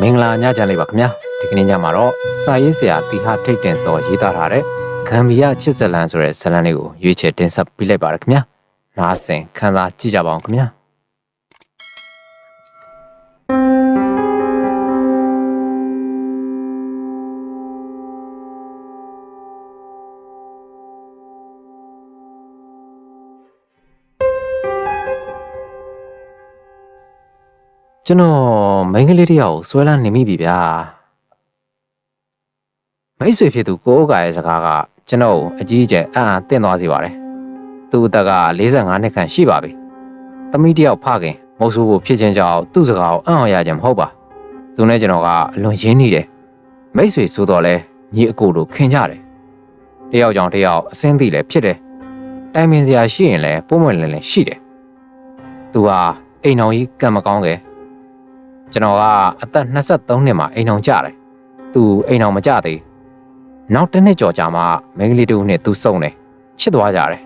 မင်္ဂလာညချမ်းလေးပါခင်ဗျာဒီကနေ့ညမှာတော့စာရေးဆရာတီဟာထိတ်တင်စောရေးသားထားတဲ့ဂမ်ဘီယာချစ်ဇလန်ဆိုတဲ့ဇာတ်လမ်းလေးကိုရွေးချယ်တင်ဆက်ပေးလိုက်ပါရခင်ဗျာနားဆင်ခန်းစားကြည့်ကြပါအောင်ခင်ဗျာ ကျွန်တော်မိန်းကလေးတစ်ယောက်ကိုဆွဲလန်းနေမိပြီဗျာမိတ်ဆွေဖြစ်သူကိုအိုကာရဲ့စကားကကျွန်တော်ကိုအကြီးအကျယ်အံ့အားသင့်သွားစေပါတယ်သူ့အသက်က45နှစ်ခန့်ရှိပါပြီသမီးတစ်ယောက်ဖခင်မဟုတ်ဆိုးဖို့ဖြစ်ခြင်းကြောင့်သူ့စကားကိုအံ့ဩရခြင်းမဟုတ်ပါသူနဲ့ကျွန်တော်ကအလွန်ရင်းနှီးတယ်မိတ်ဆွေဆိုတော့လဲညီအကိုတို့ခင်ကြတယ်တယောက်ကြောင့်တယောက်အစင်းသိလည်းဖြစ်တယ်တိုင်ပင်စရာရှိရင်လည်းပုံမှန်လင်းလင်းရှိတယ်သူဟာအိမ်တော်ကြီးကံမကောင်းခဲ့ ကျွန်တော်ကအသက်23နှစ်မှာအိမ်အောင်ကြတယ်။သူအိမ်အောင်မကြသေး။နောက်တစ်နှစ်ကျော်ကြာမှမိန်းကလေးတူနဲ့သူစုံတယ်။ချစ်သွားကြတယ်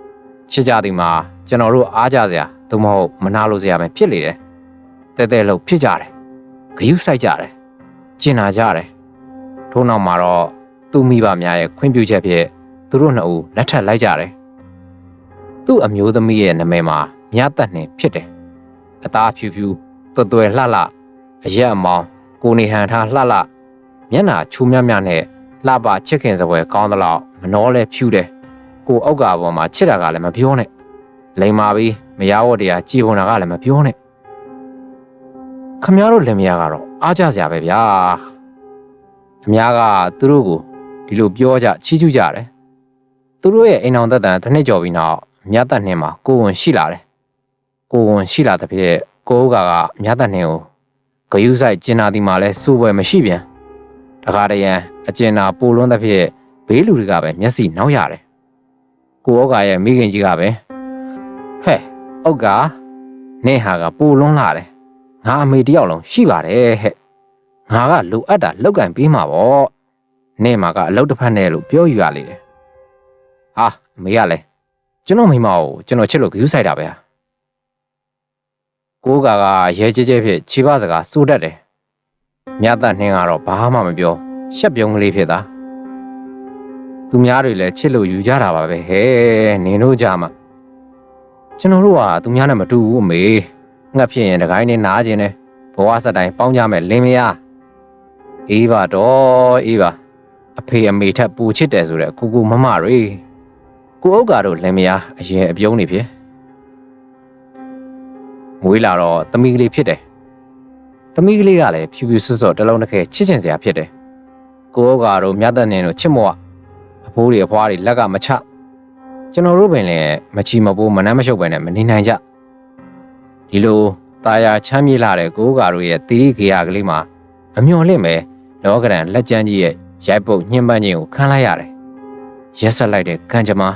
။ချစ်ကြသည်မှာကျွန်တော်တို့အားကြစရာသို့မဟုတ်မနာလိုစရာပဲဖြစ်လေတယ်။တဲတဲလို့ဖြစ်ကြတယ်။ဂယုစိုက်ကြတယ်။ကျင်နာကြတယ်။ထို့နောက်မှာတော့သူ့မိဘများရဲ့ခွင့်ပြုချက်ဖြင့်သူတို့နှစ်ဦးလက်ထပ်လိုက်ကြတယ်။သူ့အမျိုးသမီးရဲ့နာမည်မှာမြတ်သက်နှင်ဖြစ်တယ်။အသားဖြူဖြူ တွတ်တွယ်လှလှအရက်အမောင်းကိုနေဟန်ထားလှလှမျက်နှာချူမြမြနဲ့လှပချစ်ခင်စပွဲကောင်းသလောက်မနှောလဲဖြူတယ်ကိုအောက်ကပေါ်မှာချစ်တာကလည်းမပြောနဲ့လိန်မာပြီးမရဝတ်တရားကြည်ဝင်တာကလည်းမပြောနဲ့ခမည်းတော်လင်မယားကတော့အားကြစရာပဲဗျာအများကသူတို့ကိုဒီလိုပြောကြချီးကျူးကြတယ်သူတို့ရဲ့အိမ်အောင်သက်တမ်းတစ်နှစ်ကျော်ပြီးနောက်မြတ်သက်နှင်းမှာကိုဝင်ရှိလာတယ်ကိုဝင်ရှိလာတဲ့ဖြစ် ကိုဦးကကမြတ်တန်နှင်းကိုဂယုဆိုင်ကျင်နာဒီမှာလဲစိုးပွဲမရှိပြန်တခါတရံအကျင်နာပိုလွန်းတဲ့ဖြစ်ဘေးလူတွေကပဲမျက်စိနောက်ရတယ်ကိုဩကရဲ့မိခင်ကြီးကပဲဟဲ့ဩကနင်းဟာကပိုလွန်းလာတယ်ငါအမေတယောက်လုံးရှိပါတယ်ဟဲ့ငါကလိုအပ်တာလောက်ကင်ပေးမှာပေါ့နင်းမှာကအလုပ်တစ်ဖက်နဲ့လို့ပြောယူရလေတယ်ဟာအမေကလည်းကျွန်တော်မိမကိုကျွန်တော်ချစ်လို့ဂယုဆိုင်တာပဲဟာ ကိုးကာကရဲကြဲကြဲဖြစ်ခြေပစကားစိုးတတ်တယ်။မြတ်သက်နှင်းကတော့ဘာမှမပြောရှက်ပြုံးကလေးဖြစ်တာ။သူများတွေလည်းချစ်လို့ယူကြတာပါပဲဟဲ့နင်တို့ကြမှာကျွန်တော်တို့ကသူများနဲ့မတူဘူးအမေငှက်ဖြစ်ရင်တကိုင်းနဲ့နားခြင်းနဲ့ဘဝစတိုင်းပေါင်းကြမယ်လင်းမယားအေးပါတော့အေးပါအဖေအမေထက်ပူချစ်တယ်ဆိုတဲ့ကိုကိုမမတွေကိုဥက္ကာတို့လင်းမယားအရင်အပြုံးနေဖြစ် မွေးလာတော့သမီးကလေးဖြစ်တယ်။သမီးကလေးကလည်းဖြူဖြူဆွတ်ဆွတ်တစ်လုံးတစ်ခဲချစ်ချင်စရာဖြစ်တယ်။ကိုဩကာတို့မြတ်တဲ့နင်းတို့ချစ်မောအဖိုးတွေအဖွားတွေလက်ကမချကျွန်တော်တို့ပင်လည်းမချီမပိုးမနှမ်းမရှုပ်ပဲနဲ့မနေနိုင်ကြ။ဒီလိုตาယာချမ်းမြေလာတဲ့ကိုဩကာတို့ရဲ့တိရိခေယကလေးမှာအမျော်လင့်ပဲလောကရန်လက်ကျန်းကြီးရဲ့ရိုက်ပုတ်ညှဉ်းပန်းခြင်းကိုခံလိုက်ရတယ်။ရက်ဆက်လိုက်တဲ့ကံကြမ္မာ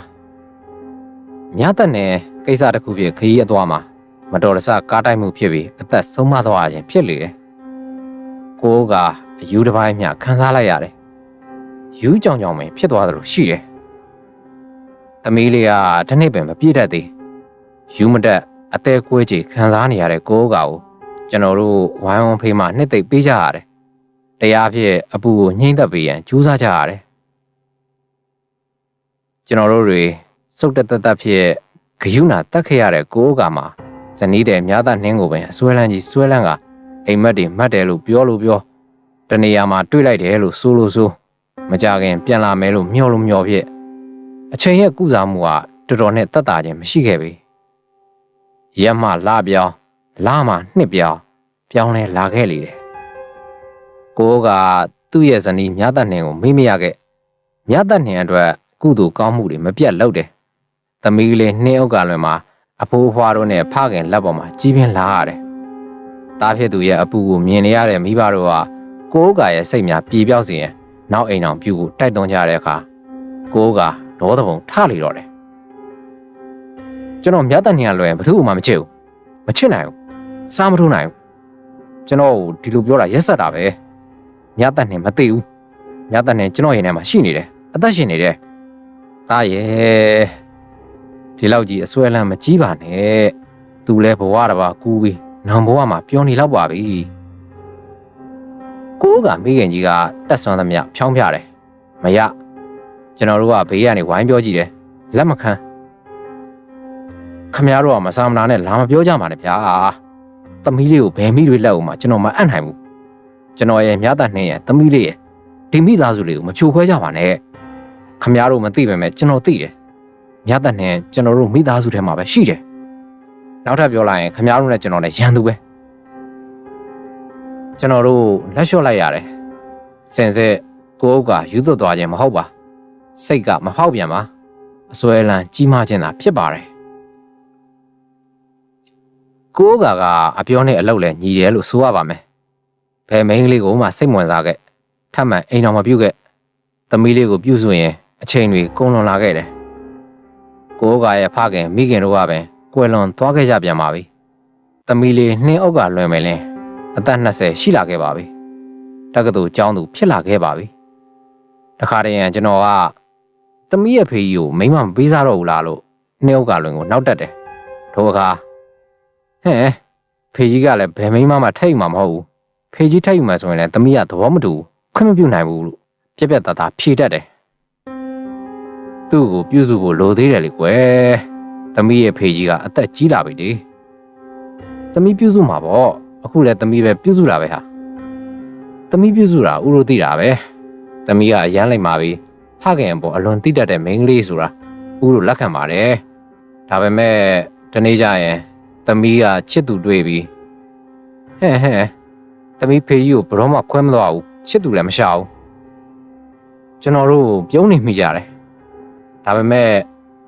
မြတ်တဲ့နင်းကိစ္စတစ်ခုဖြစ်ခရီးအသွားမှာ မတော်တဆကားတိုက်မှုဖြစ်ပြီးအသက်ဆုံးမသွားခြင်းဖြစ်လေတယ်။ကိုးကအယူတစ်ပိုင်းမျှခံစားလိုက်ရတယ်။ယူကြောင်ကြောင်ပင်ဖြစ်သွားသလိုရှိတယ်။သမီးလေးကတစ်နေ့ပင်မပြည့်တတ်သေး။ယူမတက်အသေးကွဲချေခံစားနေရတဲ့ကိုးကကိုကျွန်တော်တို့ဝိုင်းဝန်းဖေးမှနှစ်သိပ်ပေးကြရတယ်။တရားဖြစ်အပူကိုညှိမ့်သက်ပေးရန်ကြိုးစားကြရတယ်။ကျွန်တော်တို့တွေစုတ်တက်တက်တက်ဖြစ်ဂယုဏတက်ခဲ့ရတဲ့ကိုးကမှာ ဇနီးတဲ့မြားသားနှင်းကိုပဲအစွဲလန်းကြီးစွဲလန်းကအိမ်မက်တွေမှတ်တယ်လို့ပြောလို့ပြောတနေရာမှာတွေ့လိုက်တယ်လို့ဆိုလို့ဆိုမကြခင်ပြန်လာမယ်လို့မျှော်လို့မျှော်ဖြစ်အချိန်ရဲ့ကုစားမှုကတော်တော်နဲ့တက်တာခြင်းမရှိခဲ့ပေရက်မှလာပြောင်းလာမှနှစ်ပြောင်းပြောင်းလဲလာခဲ့လေတယ်ကိုကသူ့ရဲ့ဇနီးမြားသားနှင်းကိုမေးမရခဲ့မြားသားနှင်းအတွက်ကုသိုလ်ကောင်းမှုတွေမပြတ်လုပ်တယ်သမီးလေးနှင်းဥက္ကလွင်မှာ အဖိုးအဖွားတို့နဲ့ဖခင်လက်ပေါ်မှာကြီးပြင်းလာရတယ်။တားဖြစ်သူရဲ့အပူကိုမြင်နေရတဲ့မိဘတို့ကကိုးကာရဲ့စိတ်များပြေပြောက်စေရင်နောက်အိမ်အောင်ပြုဖို့တိုက်တွန်းကြတဲ့အခါကိုးကာဒေါသပုံထလေတော့တယ်။ကျွန်တော်မြတ်တန်နေရလွယ်ဘယ်သူမှမချစ်ဘူး။မချစ်နိုင်ဘူး။စားမထိုးနိုင်ဘူး။ကျွန်တော်ဒီလိုပြောတာရက်ဆက်တာပဲ။မြတ်တန်နေမသိဘူး။မြတ်တန်နေကျွန်တော်ရင်ထဲမှာရှိနေတယ်။အသက်ရှင်နေတယ်။သားရဲ့ ဒီလောက်ကြီးအစွဲလန်းမကြီးပါနဲ့သူလဲဘဝတစ်ပါးကူးပြီးနောင်ဘဝမှာပျော်နေလောက်ပါပြီကိုကမိခင်ကြီးကတက်ဆွမ်းသမျှဖြောင်းပြတယ်မရကျွန်တော်တို့ကဘေးကနေဝိုင်းပြောကြည့်တယ်လက်မခံခမရတို့ကမဆာမနာနဲ့လာမပြောကြပါနဲ့ဗျာသမီးလေးကိုဘယ်မိတွေလက်အောင်မှကျွန်တော်မအံ့နိုင်ဘူးကျွန်တော်ရဲ့မြတ်တနှင်းရဲ့သမီးလေးရဲ့ဒီမိသားစုလေးကိုမဖြိုခွဲကြပါနဲ့ခမရတို့မသိပေမဲ့ကျွန်တော်သိတယ် မြတ်တနှင်းကျွန်တော်တို့မိသားစုထဲမှာပဲရှိတယ်နောက်ထပ်ပြောလိုက်ရင်ခမရတို့နဲ့ကျွန်တော်နဲ့ရန်သူပဲကျွန်တော်တို့လက်လျှော့လိုက်ရတယ်စင်စစ်ကိုအုပ်ကယူသွတ်သွားခြင်းမဟုတ်ပါစိတ်ကမဖောက်ပြန်ပါအစွဲအလန်းကြီးမားခြင်းသာဖြစ်ပါတယ်ကိုအုပ်ကကအပြောနဲ့အလုပ်လဲညီတယ်လို့ဆိုရပါမယ်ဘယ်မိန်းကလေးကိုမှစိတ်ဝင်စားခဲ့ထပ်မံအိမ်တော်မပြုတ်ခဲ့သမီးလေးကိုပြုစုရင်အချိန်တွေကုန်လွန်လာခဲ့တယ် ကိုအုပ်ကရဲ့ဖခင်မိခင်တို့ကပင်ကွယ်လွန်သွားခဲ့ကြပြန်ပါပြီသမီးလေးနှင်းအုပ်ကလွင်မယ်လင်းအသက်20ရှိလာခဲ့ပါပြီတက္ကသိုလ်ကျောင်းသူဖြစ်လာခဲ့ပါပြီတခါတည်းရန်ကျွန်တော်ကသမီးရဲ့ဖေးကြီးကိုမိမမပေးစားတော့ဘူးလားလို့နှင်းအုပ်ကလွင်ကိုနောက်တက်တယ်ထိုအခါဟဲ့ဖေးကြီးကလည်းဘယ်မိမမှထိတ်မှမဟုတ်ဘူးဖေးကြီးထိတ်မှဆိုရင်လည်းသမီးကသဘောမတူဘူးခွင့်မပြုနိုင်ဘူးလို့ပြက်ပြက်သားသားဖြေတတ်တယ် သူ့ကိုပြုစုဖို့လိုသေးတယ်လေကွယ်သမီးရဲ့ဖေးကြီးကအသက်ကြီးလာပြီလေသမီးပြုစုမှာပေါ့အခုလည်းသမီးပဲပြုစုတာပဲဟာသမီးပြုစုတာဥရိုသိတာပဲသမီးကအရန်လိုက်ပါပြီဖခင်ပေါ်အလွန်တိတတ်တဲ့မိန်းကလေးဆိုတာဥရိုလက်ခံပါတယ်ဒါပေမဲ့ဒီနေ့ကျရင်သမီးကချစ်သူတွေ့ပြီဟဲ့ဟဲ့သမီးဖေကြီးကိုဘယ်တော့မှခွဲမသွားဘူးချစ်သူလည်းမရှာဘူးကျွန်တော်တို့ပြုံးနေမိကြတယ် ဒါပေမဲ့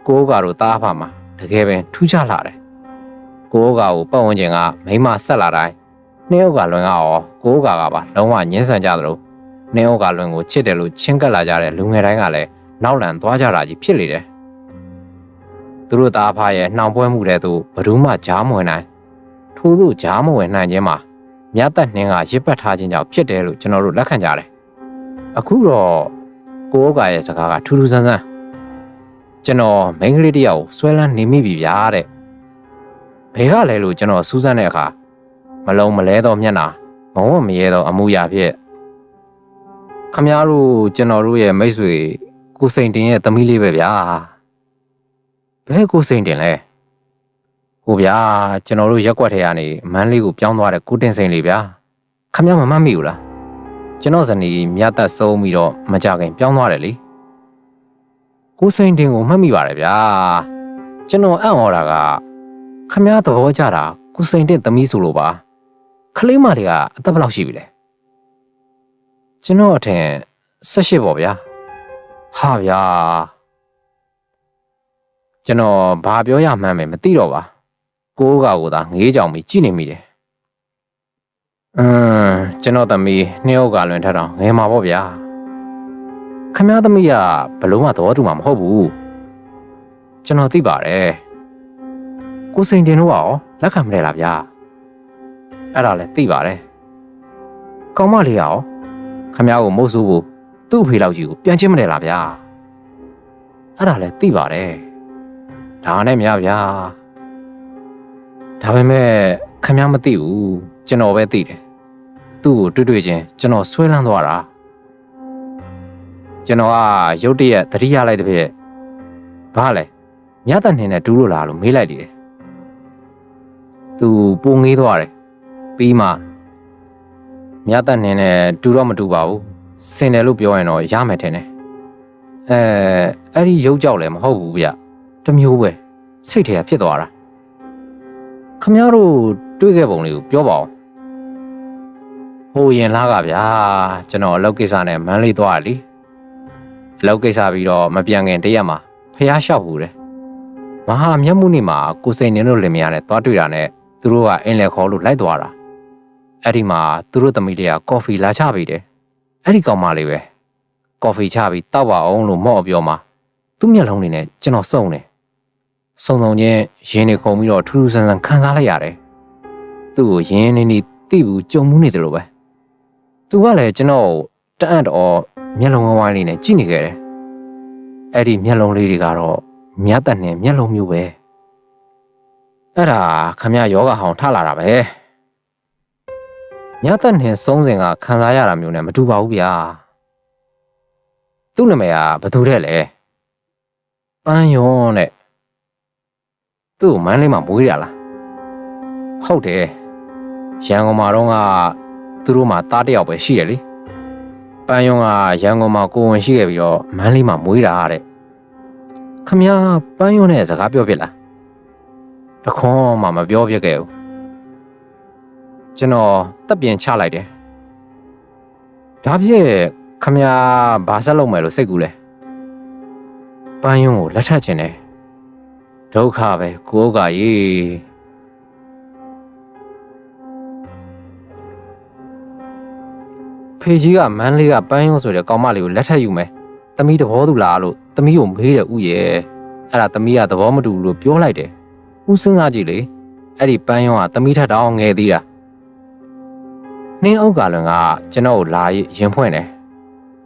ကိုးကာတို့တားဖာမှာတကယ်ပင်ထူးခြားလာတယ်ကိုးကာကိုပတ်ဝန်းကျင်ကမိမဆက်လာတိုင်းနှင်းဥကလွင်ကရောကိုးကာကပါလုံးဝညှင်းဆန်ကြသလိုနှင်းဥကလွင်ကိုချစ်တယ်လို့ချင်းကပ်လာကြတဲ့လူငယ်တိုင်းကလည်းနောက်လန်သွားကြတာကြီးဖြစ်လေတယ်သူတို့သားဖားရဲ့နှောင်ပွဲမှုတဲ့သူဘယ်သူမှကြားမဝင်နိုင်ထို့သူကြားမဝင်နိုင်ခြင်းမှာမြတ်သက်နှင်းကရစ်ပတ်ထားခြင်းကြောင့်ဖြစ်တယ်လို့ကျွန်တော်တို့လက်ခံကြတယ်အခုတော့ကိုးကာရဲ့စကားကထူးထူးဆန်းဆန်း ကျွန်တော်မိန်းကလေးတယောက်ဆွဲလန်းနေမိပြီဗျာတဲ့ဘယ်ကလဲလို့ကျွန်တော်စူးစမ်းတဲ့အခါမလုံးမလဲတော့မျက်နာမဝမရဲတော့အမှုရာဖြစ်ခမည်းတော်ကျွန်တော်တို့ရဲ့မိတ်ဆွေကိုစိန်တင်ရဲ့သမီးလေးပဲဗျာဘယ်ကိုစိန်တင်လဲဟိုဗျာကျွန်တော်တို့ရက်ွက်ထဲကနေမန်းလေးကိုပြောင်းသွားတဲ့ကိုတင်စိန်လေးဗျာခမည်းမမှတ်မိဘူးလားကျွန်တော်ဇနီးမြတ်သက်ဆုံးပြီးတော့မကြခင်ပြောင်းသွားတယ်လေ ကိုစိန်တင်ကိုမှတ်မိပါတယ်ဗျာကျွန်တော်အံ့ဩတာကခမည်းသဘောကျတာကိုစိန်တင်သမီးဆိုလို့ပါခလေးမတွေကအသက်ဘယ်လောက်ရှိပြီလဲကျွန်တော်အထင်18ပေါ့ဗျာဟာဗျာကျွန်တော်ဘာပြောရမှန်းပဲမသိတော့ပါကိုးကကိုသာငေးကြောင်ပြီးကြည့်နေမိတယ်အင်းကျွန်တော်သမီးနှစ်ယောက်ကလွင်ထက်တော့ငယ်မှာပေါ့ဗျာ ခမည်းသမီးကဘလို့မှသဘောတူမှာမဟုတ်ဘူးကျွန်တော်သိပါတယ်ကိုစိန်တင်တို့ကရောလက်ခံမလဲလားဗျာအဲ့ဒါလည်းသိပါတယ်။ကောင်းမလေးရောခမ ्या ကိုမုတ်ဆိုးဖို့သူ့အဖေလောက်ကြီးကိုပြန်ချင်းမလဲလားဗျာ။အဲ့ဒါလည်းသိပါတယ်။ဒါနဲ့မြဗျာ။ဒါပေမဲ့ခမ ्या မသိဘူးကျွန်တော်ပဲသိတယ်။သူ့ကိုတွေ့တွေ့ချင်းကျွန်တော်ဆွဲလန်းသွားတာ။ ကျွန်တော်ကရုတ်တရက်သတိရလိုက်တဲ့ဖြစ်ဘာလဲမြတ်တန်နေနဲ့တူးလို့လားလို့မေးလိုက်တယ်။သူပုံငေးသွားတယ်ပြီးမှမြတ်တန်နေနဲ့တူတော့မတူပါဘူးစင်တယ်လို့ပြောရင်တော့ရမယ်ထင်တယ်အဲအဲ့ဒီရုပ်ကြောက်လည်းမဟုတ်ဘူးဗျတမျိုးပဲစိတ်ထဲဖြစ်သွားတာခမရတို့တွေးခဲ့ပုံလေးကိုပြောပါဦးဟိုရင်လားကဗျာကျွန်တော်အလုပ်ကိစ္စနဲ့မန်းလေးသွားရလीအ လုပ်ကိစ္စပြီးတော့မပြန်ခင်တရက်မှာဖះလျှောက်ဘူးတယ်မဟာမျက်မှုနေမှာကိုစိန်နေတို့လင်မယားနဲ့သွားတွေ့တာနဲ့သူတို့ကအင်းလေခေါ်လို့လိုက်သွားတာအဲ့ဒီမှာသူတို့သမီးလေးကကော်ဖီလာချပေးတယ်အဲ့ဒီကောင်မလေးပဲကော်ဖီချပြီးတောက်ပါအောင်လို့မော့ပြောမှာသူ့မျက်လုံးတွေနဲ့ကျွန်တော်စုံတယ်စုံစုံချင်းရင်းနေခုံပြီးတော့ထူးထူးဆန်းဆန်းခံစားလိုက်ရတယ်သူ့ကိုရင်းနေနေတိဘူးကြုံမှုနေတယ်လို့ပဲသူကလည်းကျွန်တော်တအံ့တော့ မျက်လုံးဝိုင်းလေးနဲ့ကြည့်နေခဲ့တယ်အဲ့ဒီမျက်လုံးလေးတွေကတော့မြတ်တဲ့နဲ့မျက်လုံးမျိုးပဲအဲ့ဒါခမရယောဂဟောင်ထလာတာပဲညသက်နှင်ဆုံးစဉ်ကခံစားရတာမျိုးနဲ့မတူပါဘူးဗျာသူ့နာမည်ကဘသူတဲ့လဲပန်းယွန်းတဲ့သူ့ကိုမန်းလေးမှာမွေးရလားဟုတ်တယ်ရန်ကုန်မှာတော့ကသူတို့မှာသားတစ်ယောက်ပဲရှိရလေ ပန်းယွန်းကရန်ကုန်မှာကိုဝင်ရှိခဲ့ပြီးတော့မန်းလေးမှာမွေးတာတဲ့ခမရပန်းယွန်းနဲ့စကားပြောဖြစ်လားတခွန်းမှမပြောဖြစ်ခဲ့ဘူးကျွန်တော်တက်ပြင်ချလိုက်တယ်ဒါဖြစ်ခမရဘာဆက်လုပ်မယ်လို့စိတ်ကူးလဲပန်းယွန်းကိုလက်ထပ်ခြင်းတယ်ဒုက္ခပဲကိုယ်ကကြီး ဖေကြီးကမန်းလေးကပန်းယွန်းဆိုတဲ့ကောင်မလေးကိုလက်ထပ်ယူမယ်။သမီးသဘောတူလားလို့သမီးကိုမေးတယ်ဥရဲ့။အဲ့ဒါသမီးကသဘောမတူဘူးလို့ပြောလိုက်တယ်။ဥစဉ်းစားကြည့်လေ။အဲ့ဒီပန်းယွန်းကသမီးထက်တောင်ငယ်သေးတာ။နှင်းအုပ်ကလည်းကကျွန်တော်ကိုလာရင်ဖွင့်တယ်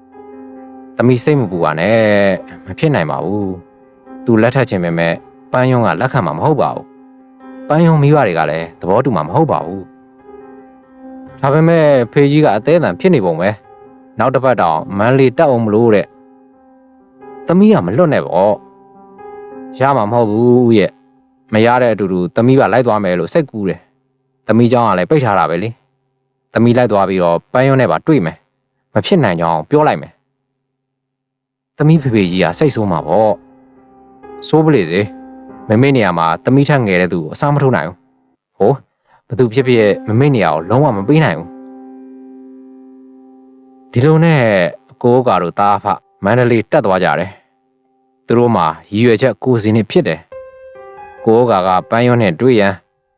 ။သမီးစိတ်မပူပါနဲ့။မဖြစ်နိုင်ပါဘူး။ तू လက်ထပ်ခြင်းပဲမဲ့ပန်းယွန်းကလက်ခံမှာမဟုတ်ပါဘူး။ပန်းယွန်းမိဘတွေကလည်းသဘောတူမှာမဟုတ်ပါဘူး။ ဒါပေမဲ့ဖေကြီးကအသေးအံဖြစ်နေပုံပဲ။နောက်တစ်ပတ်တောင်မန်းလေးတက်အောင်မလို့တဲ့။သမီးကမလွတ်နဲ့ပေါ့။ရမှာမဟုတ်ဘူးရဲ့။မရတဲ့အတူတူသမီးကလိုက်သွားမယ်လို့စိတ်ကူးတယ်။သမီးเจ้าကလည်းပိတ်ထားတာပဲလေ။သမီးလိုက်သွားပြီးတော့ပန်းယွန်းနဲ့ပါတွေ့မယ်။မဖြစ်နိုင်ကြောင်းပြောလိုက်မယ်။သမီးဖေဖေကြီးကစိတ်ဆိုးမှာပေါ့။ဆိုးပလေစေ။မမေနေရာမှာသမီးထက်ငယ်တဲ့သူကိုအစားမထိုးနိုင်ဘူး။ဟို ဘသူဖြစ်ဖြစ်မမေနေရာကိုလုံးဝမပေးနိုင်ဘူး။ဒီလိုနဲ့ကိုကာတို့တားဖမန္တလေးတက်သွားကြတယ်။သူတို့မှာရည်ရွယ်ချက်ကိုစီနေဖြစ်တယ်။ကိုကာကပန်းရွန်းနဲ့တွေ့ရန်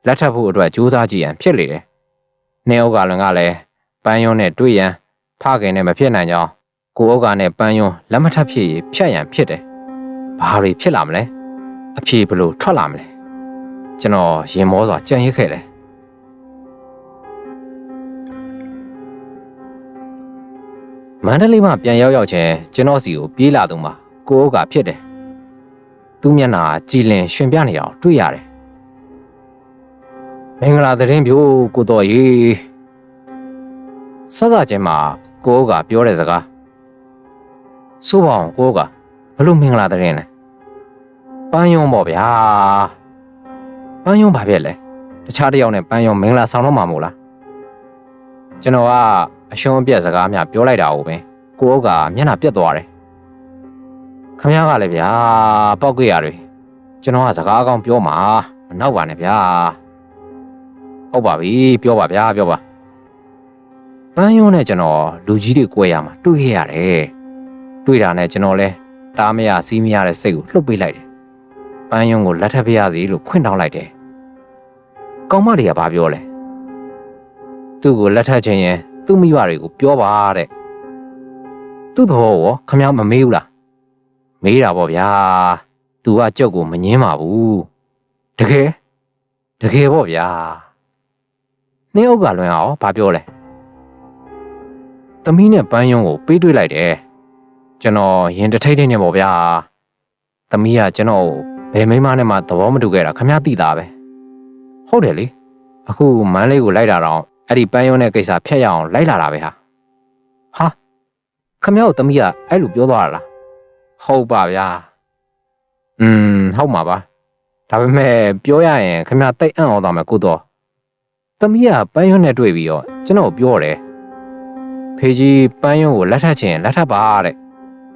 လက်ထပ်ဖို့အတွက်ကြိုးစားကြည့်ရန်ဖြစ်လေတယ်။နေဥက္ကလွန်ကလည်းပန်းရွန်းနဲ့တွေ့ရန်ဖခင်နဲ့မဖြစ်နိုင်ကြောင်းကိုဥက္ကနဲ့ပန်းရွန်းလက်မထပ်ဖြစ်ရဖြတ်ရန်ဖြစ်တယ်။ဘာတွေဖြစ်လာမလဲ။အဖြေဘလို့ထွက်လာမလဲ။ကျွန်တော်ရင်မောစွာကြံ့ရစ်ခဲ့တယ်။ န္တလေးမှာပြန်ရောက်ရောက်ချင်းကျွန်တော်စီကိုပြေးလာသူမှာကိုဥက္ကဖြစ်တယ်။သူ့မျက်နှာကြည်လင်ရှင်ပြနေတာကိုတွေ့ရတယ်။မင်္ဂလာသတင်းပြို့ကိုတော်ကြီးစသချင်းမှာကိုဥက္ကပြောတဲ့စကားစိုးပါအောင်ကိုဥက္ကဘလို့မင်္ဂလာသတင်းလဲပန်းယုံပေါ့ဗျာပန်းယုံဘာဖြစ်လဲတခြားတစ်ယောက်နဲ့ပန်းယုံမင်္ဂလာဆောင်တော့မှာမို့လားကျွန်တော်က အရှုံးအပြက်စကားများပြောလိုက်တာ ਉਹ ပဲကိုအုပ်ကမျက်နှာပြက်သွားတယ်ခမရကလည်းဗျာပောက်ကြရတွေကျွန်တော်ကစကားအကောင်းပြောမှာမနောက်ပါနဲ့ဗျာဟုတ်ပါပြီပြောပါဗျာပြောပါပန်းယုံနဲ့ကျွန်တော်လူကြီးတွေကြွယ်ရမှာတွေ့ခဲ့ရတယ်တွေ့တာနဲ့ကျွန်တော်လဲတားမရစီးမရတဲ့စိတ်ကိုလှုပ်ပေးလိုက်တယ်ပန်းယုံကိုလက်ထပ်ပြရစီလို့ခွင့်တောင်းလိုက်တယ်ကောင်မတွေကဘာပြောလဲသူ့ကိုလက်ထပ်ခြင်းရင် သူ့မိဘတွေကိုပြောပါတဲ့သူ့သဘောရောခမ ्या မမေးဘူးလားမေးတာပေါ့ဗျာသူကကြောက်ကိုမငင်းပါဘူးတကယ်တကယ်ပေါ့ဗျာနှင်းအုပ်ကလွင်အောင်ဘာပြောလဲသမီးနဲ့ပန်းယုံကိုပေးတွေ့လိုက်တယ်ကျွန်တော်ရင်တထိတ်ထိတ်နေပေါ့ဗျာသမီးကကျွန်တော်ဘယ်မိန်းမနဲ့မှသဘောမတူခဲ့တာခမ ्या သိတာပဲဟုတ်တယ်လေအခုမန်းလေးကိုလိုက်တာတော့ အဲ့ဒီပန်းယုံတဲ့ကိစ္စဖျက်ရအောင်လိုက်လာတာပဲဟာဟာခမ ्या ကိုသမီးကအဲ့လိုပြောသွားတာလားဟုတ်ပါဗျာอืมဟုတ်မှာပါဒါပေမဲ့ပြောရရင်ခမ ्या တိတ်အံ့ဩသွားမယ်ကိုတော့သမီးကပန်းယုံနဲ့တွေ့ပြီးတော့ကျွန်တော်ပြောတယ်ဖေကြီးပန်းယုံကိုလက်ထပ်ချင်လက်ထပ်ပါတဲ့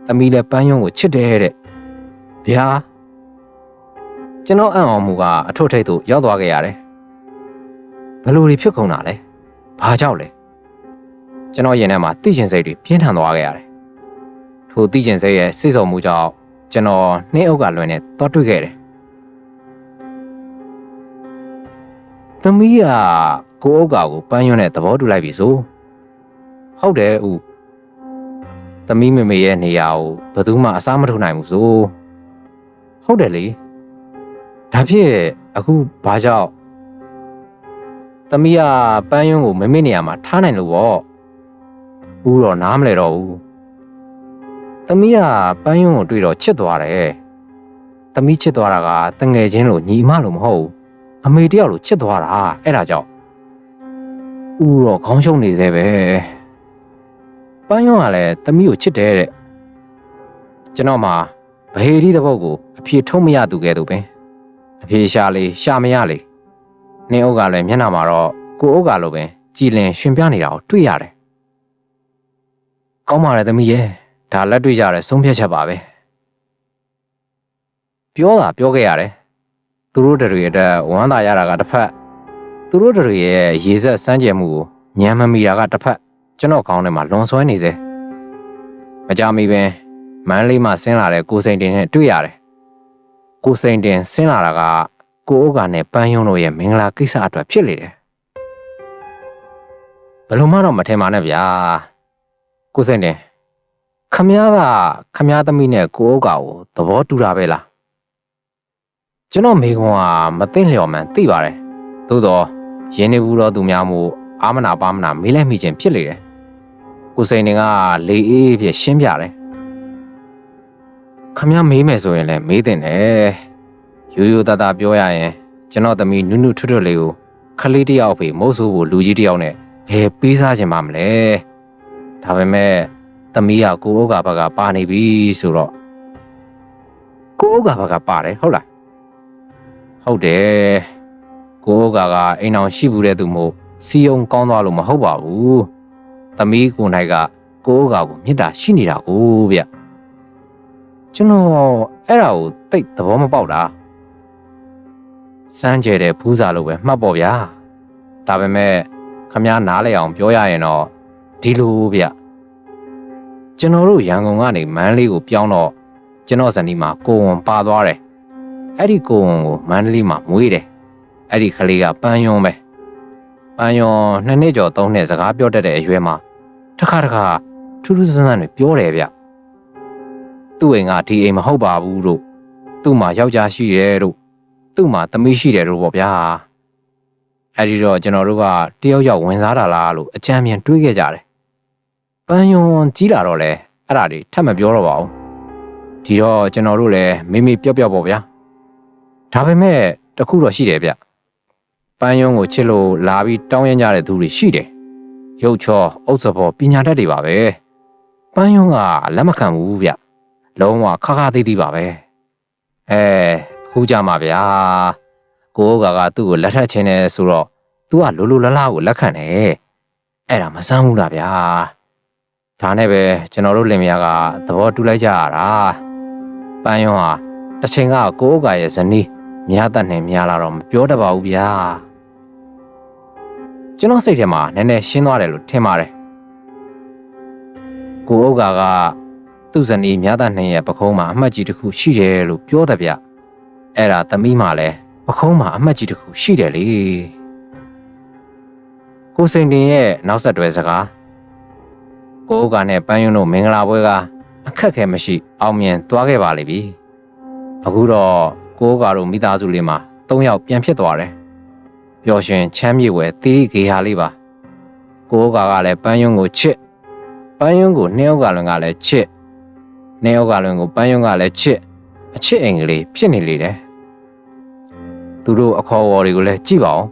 သမီးလည်းပန်းယုံကိုချစ်တယ်တဲ့ဗျာကျွန်တော်အံ့ဩမှုကအထွတ်ထိပ်သို့ရောက်သွားခဲ့ရတယ်ဘယ်လိုတွေဖြစ်ကုန်တာလဲ ဘာကြောင့်လဲကျွန်တော်ရင်ထဲမှာသိကျင်စိတ်တွေပြင်းထန်သွားခဲ့ရတယ်ထိုသိကျင်စိတ်ရဲ့စိတ်ဆုံမှုကြောင့်ကျွန်တော်နှင်းအုပ်ကလွင်နဲ့တော့တွေ့ခဲ့တယ်သမီးကကိုအုပ်ကကိုပန်းရွန်းနဲ့သဘောတူလိုက်ပြီဆိုဟုတ်တယ်ဦးသမီးမေမေရဲ့နေရာကိုဘယ်သူမှအစားမထိုးနိုင်ဘူးဆိုဟုတ်တယ်လေဒါဖြစ်အခုဘာကြောင့် သမီးကပန်းယွန်းကိုမမေ့နေရမှာထားနိုင်လို့ပေါ့ဦးတော့နားမလဲတော့ဘူးသမီးကပန်းယွန်းကိုတွေ့တော့ချစ်သွားတယ်သမီးချစ်သွားတာကတငယ်ချင်းလို့ညီမလို့မဟုတ်ဘူးအမေတယောက်လို့ချစ်သွားတာအဲ့ဒါကြောင့်ဥတော့ခေါင်းရှုံနေသေးပဲပန်းယုံကလည်းသမီးကိုချစ်တယ်တဲ့ကျွန်တော်မှဗဟေဒီတဲ့ဘုတ်ကိုအဖြေထုံးမရသူကဲ့သို့ပင်အဖြေရှာလေရှာမရလေ နင်းအုပ်ကလည်းမျက်နှာမှာတော့ကိုအုပ်ကလိုပင်ကြည်လင်ရှင်ပြနေတာကိုတွေ့ရတယ်ကောင်းပါရဲ့သမီးရဲ့ဒါလက်တွေ့ကြတဲ့ဆုံးဖြတ်ချက်ပါပဲပြောတာပြောခဲ့ရတယ်သူတို့တွေအတွက်ဝမ်းသာရတာကတစ်ဖက်သူတို့တွေရဲ့ရေဆက်စမ်းကြယ်မှုကိုညံမမီတာကတစ်ဖက်ကျွန်တော်ခေါင်းထဲမှာလွန်ဆွဲနေစေမကြမီပင်မန်းလေးမှဆင်းလာတဲ့ကိုစိန်တင်နဲ့တွေ့ရတယ်ကိုစိန်တင်ဆင်းလာတာက ကိုဥက္ကာနဲ့ပန်းယုံတို့ရဲ့မင်္ဂလာကိစ္စအတွက်ဖြစ်လေတယ်ဘယ်လိုမှတော့မထင်ပါနဲ့ဗျာကိုစင်တယ်ခမည်းကခမည်းသမီးနဲ့ကိုဥက္ကာကိုသဘောတူတာပဲလားကျွန်တော်မိကွန်ကမသိလျော်မှန်သိပါတယ်သို့တော့ရင်းနေဘူးတော့သူများမို့အာမနာပါမနာမေးလိုက်မိခြင်းဖြစ်လေတယ်ကိုစိန်တင်ကလေအေးအေးဖြင့်ရှင်းပြတယ်ခမည်းမေးမယ်ဆိုရင်လည်းမေးတင်တယ် ရိုးရိုးသားသားပြောရရင်ကျွန်တော်သမီးနုနုထွတ်ထွတ်လေးကိုခလေးတစ်ယောက်ဖေမုတ်ဆိုးဖို့လူကြီးတစ်ယောက်နဲ့ဘယ်ပေးစားခြင်းမမလဲဒါပေမဲ့သမီးကကိုအိုးကဘက်ကပါနေပြီဆိုတော့ကိုအိုးကဘက်ကပါတယ်ဟုတ်လားဟုတ်တယ်ကိုအိုးကကအိမ်အောင်ရှိဘူးတဲ့သူမို့စီယုံကောင်းသွားလို့မဟုတ်ပါဘူးသမီးကိုနိုင်ကကိုအိုးကကိုမေတ္တာရှိနေတာကိုဗျကျွန်တော်အဲ့ဒါကိုတိတ်သဘောမပေါက်တာ စမ်းကြဲတဲ့ဖူးစာလို့ပဲမှတ်ပေါ့ဗျာဒါပေမဲ့ခမ ्या နားလဲအောင်ပြောရရင်တော့ဒီလိုဗျကျွန်တော်တို့ရန်ကုန်ကနေမန္တလေးကိုပြောင်းတော့ကျွန်တော်ဇနီးမှာကိုဝန်ပါသွားတယ်အဲ့ဒီကိုဝန်ကိုမန္တလေးမှာမွေးတယ်အဲ့ဒီကလေးကပန်းယွန်းပဲပန်းယွန်းနှစ်နှစ်ကျော်သုံးနှစ်စကားပြောတတ်တဲ့အရွယ်မှာတစ်ခါတစ်ခါထူးထူးဆန်းဆန်းတွေပြောတယ်ဗျသူ့အိမ်ကဒီအိမ်မဟုတ်ပါဘူးတို့သူ့မှာယောက်ျားရှိတယ်တို့ သူ့မှာသမီးရှိတယ်တို့ပေါ့ဗျာအဲ့ဒီတော့ကျွန်တော်တို့ကတယောက်ယောက်ဝင်စားတာလားလို့အကြံဉာဏ်တွေးခဲ့ကြတယ်ပန်းယွန်းကြီးလာတော့လေအဲ့ဒါတွေထပ်မပြောတော့ပါဘူးဒီတော့ကျွန်တော်တို့လည်းမိမိပြော့ပြော့ပေါ့ဗျာဒါပေမဲ့တခုတော့ရှိတယ်ဗျပန်းယုံကိုချစ်လို့လာပြီးတောင်းရမ်းကြတဲ့သူတွေရှိတယ်ရုပ်ချောအုပ်စဘောပညာတတ်တွေပါပဲပန်းယုံကလက်မခံဘူးဗျလုံးဝခါခါသေးသေးပါပဲအဲ အခုကြမှာဗျာကိုကကသူ့ကိုလက်ထပ်ချင်းနေဆိုတော့ तू ကလိုလိုလားလားကိုလက်ခံတယ်အဲ့ဒါမဆန်းဘူးလားဗျာဒါနဲ့ပဲကျွန်တော်တို့လင်မယားကသဘောတူလိုက်ကြရတာပန်းယုံဟာတစ်ချိန်ကကိုအိုကရဲ့ဇနီးမြားတတ်နေမြားလာတော့မပြောတတ်ပါဘူးဗျာကျွန်တော်စိတ်ထဲမှာနည်းနည်းရှင်းသွားတယ်လို့ထင်ပါတယ်ကိုအိုကကသူ့ဇနီးမြားတတ်နေရဲ့ပခုံးမှာအမှတ်ကြီးတစ်ခုရှိတယ်လို့ပြောတယ်ဗျ အဲ့ဒါသမီးမှလည်းပခုံးမှာအမှတ်ကြီးတစ်ခုရှိတယ်လေကိုစိန်တင်ရဲ့နောက်ဆက်တွဲစကားကိုအိုကနဲ့ပန်းယွန်းတို့မင်္ဂလာပွဲကအခက်ခဲမရှိ အောင်မြင်သွားခဲ့ပါလိမ့်ပြီအခုတော့ကိုအိုကတို့မိသားစုလေးမှာ၃ယောက်ပြန်ဖြစ်သွားတယ်ပျော်ရွှင်ချမ်းမြေဝဲတိရိဂေဟာလေးပါကိုအိုကကလည်းပန်းယွန်းကိုချစ်ပန်းယွန်းကိုနှင်းဥကလွန်ကလည်းချစ်နှင်းဥကလွန်ကိုပန်းယွန်းကလည်းချစ်အချစ်အင်္ဂလိပ်ဖြစ်နေလေတယ် သူတို့အခေါ်အဝေါ်တွေကိုလည်းကြည့်ပါဦး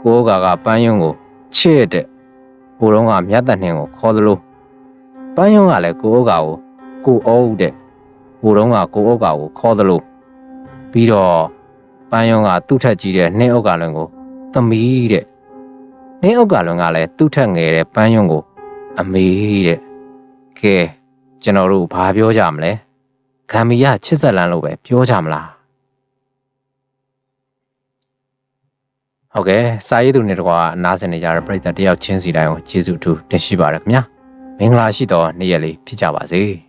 ကိုအိုကကပန်းယွန်းကိုချစ်တဲ့ဟိုတုန်းကမြတ်တန်နှင်းကိုခေါ်သလိုပန်းယုံကလည်းကိုအိုကာကိုကိုအုပ်တဲ့ဟိုတုန်းကကိုအိုကာကိုခေါ်သလိုပြီးတော့ပန်းယုံကသူ့ထက်ကြီးတဲ့နှင်းဥက္ကလွန်ကိုသမီးတဲ့နှင်းဥက္ကလွန်ကလည်းသူ့ထက်ငယ်တဲ့ပန်းယုံကို အမေတဲ့ကဲကျွန်တော်တို့ဘာပြောကြမလဲဂမ်ဘီယာချစ်ဆက်လန်းလို့ပဲပြောကြမလား ဟုတ်ကဲ့စာရေးသူတွေတကွာနားဆင်နေကြတဲ့ပရိသတ်တယောက်ချင်းစီတိုင်းကိုကျေးဇူးအထူးတင်ရှိပါရခင်ဗျာမင်္ဂလာရှိသောနေ့ရက်လေးဖြစ်ကြပါစေ။